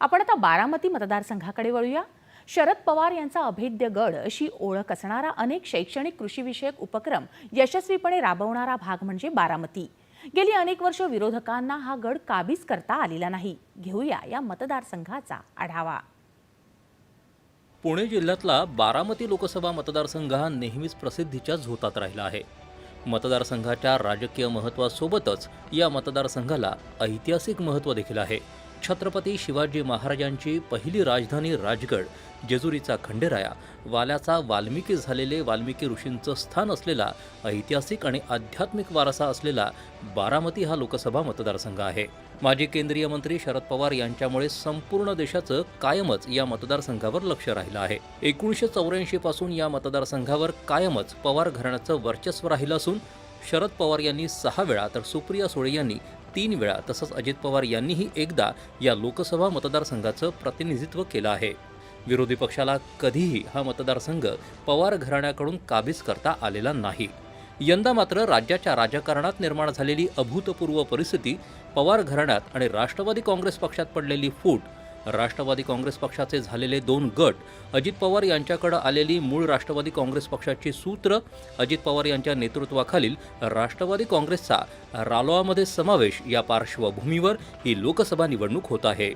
आपण आता बारामती मतदारसंघाकडे वळूया. शरद पवार यांचा अभेद्य गड अशी ओळख असणारा अनेक शैक्षणिक कृषीविषयक उपक्रम यशस्वीपणे राबवणारा भाग म्हणजे बारामती. गेली अनेक वर्ष विरोधकांना हा गड काबीज करता आलेला नाही. घेऊया या मतदारसंघाचा आढावा. पुणे जिल्ह्यातला बारामती लोकसभा मतदारसंघ हा नेहमीच प्रसिद्धीच्या झोतात राहिला आहे. मतदारसंघाच्या राजकीय महत्त्वासोबतच या मतदारसंघाला ऐतिहासिक महत्त्व देखील आहे. छत्रपती शिवाजी महाराजांची पहिली राजधानी राजगड जेजुरीचा खंडेराया वाल्याचा वाल्मिकी झालेले वाल्मिकी ऋषींचं स्थान असलेला ऐतिहासिक आणि आध्यात्मिक वारसा असलेला बारामती हा लोकसभा मतदारसंघ आहे. माजी केंद्रीय मंत्री शरद पवार यांच्यामुळे संपूर्ण देशाचं कायमच या मतदारसंघावर लक्ष राहिलं आहे. एकोणीसशे चौऱ्याऐंशी पासून या मतदारसंघावर कायमच पवार घराण्याचं वर्चस्व राहिलं असून शरद पवार यांनी सहा वेळा तर सुप्रिया सुळे यांनी तीन वेळा तसंच अजित पवार यांनीही एकदा या लोकसभा मतदारसंघाचं प्रतिनिधित्व केलं आहे. विरोधी पक्षाला कधीही हा मतदारसंघ पवार घराण्याकडून काबीज करता आलेला नाही. यंदा मात्र राज्याच्या राजकारणात निर्माण झालेली अभूतपूर्व परिस्थिती पवार घराण्यात आणि राष्ट्रवादी काँग्रेस पक्षात पडलेली फूट राष्ट्रवादी काँग्रेस पक्षाचे झालेले दोन गट अजित पवार यांच्याकडे आलेली मूळ राष्ट्रवादी काँग्रेस पक्षाची सूत्र अजित पवार यांच्या नेतृत्वाखालील राष्ट्रवादी काँग्रेसचा रालोआमध्ये समावेश या पार्श्वभूमीवर ही लोकसभा निवडणूक होत आहे.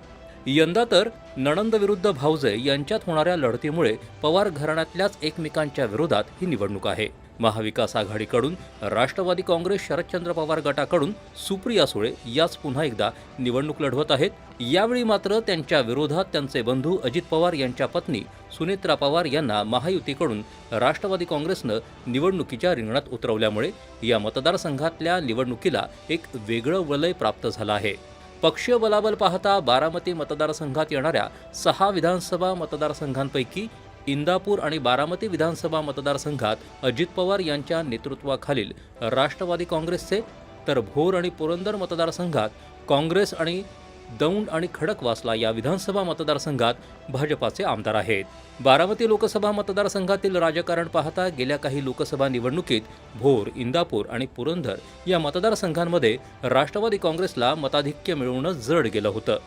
यंदा तर नणंद विरुद्ध भावजे यांच्यात होणाऱ्या लढतीमुळे पवार घराण्यातल्याच एकमेकांच्या विरोधात ही निवडणूक आहे. महाविकास आघाडीकडून राष्ट्रवादी काँग्रेस शरदचंद्र पवार गटाकडून सुप्रिया सुळे याच पुन्हा एकदा निवडणूक लढवत आहेत. यावेळी मात्र त्यांच्या विरोधात त्यांचे बंधू अजित पवार यांच्या पत्नी सुनेत्रा पवार यांना महायुतीकडून राष्ट्रवादी काँग्रेसनं निवडणुकीच्या रिंगणात उतरवल्यामुळे या मतदारसंघातल्या निवडणुकीला एक वेगळं वलय प्राप्त झालं आहे. पक्षीय बलाबल पाहता बारामती मतदारसंघात येणाऱ्या सहा विधानसभा मतदारसंघांपैकी इंदापूर आणि बारामती विधानसभा मतदारसंघात अजित पवार यांच्या नेतृत्वाखालील राष्ट्रवादी काँग्रेसचे तर भोर आणि पुरंदर मतदारसंघात काँग्रेस आणि दौंड आणि खडकवासला या विधानसभा मतदारसंघात भाजपाचे आमदार आहेत. बारामती लोकसभा मतदारसंघातील राजकारण पाहता गेल्या काही लोकसभा निवडणुकीत भोर इंदापूर आणि पुरंदर या मतदारसंघांमध्ये राष्ट्रवादी काँग्रेसला मताधिक्य मिळवणं जड गेलं होतं.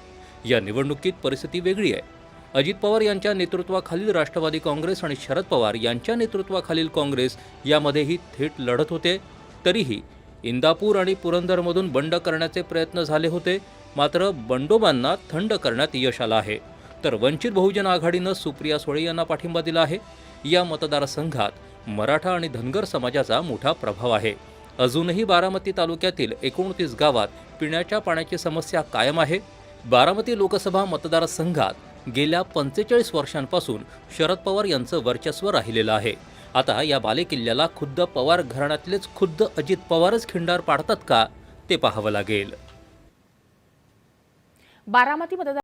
या निवडणुकीत परिस्थिती वेगळी आहे. अजित पवार यांच्या नेतृत्वाखालील राष्ट्रवादी काँग्रेस आणि शरद पवार यांच्या नेतृत्वाखालील काँग्रेस यामध्येही थेट लढत होते. तरीही इंदापूर आणि पुरंदरमधून बंड करण्याचे प्रयत्न झाले होते. मात्र बंडोबांना थंड करण्यात यश आलं आहे. तर वंचित बहुजन आघाडीनं सुप्रिया सुळे यांना पाठिंबा दिला आहे. या मतदारसंघात मराठा आणि धनगर समाजाचा मोठा प्रभाव आहे. अजूनही बारामती तालुक्यातील एकोणतीस गावात पिण्याच्या पाण्याची समस्या कायम आहे. बारामती लोकसभा मतदारसंघात गेल्या पंचेचाळीस वर्षांपासून शरद पवार यांचं वर्चस्व राहिलेलं आहे. आता या बालेकिल्ल्याला खुद्द पवार घराण्यातलेच खुद्द अजित पवारच खिंडार पाडतात का ते पाहावं लागेल. बारामती मतदार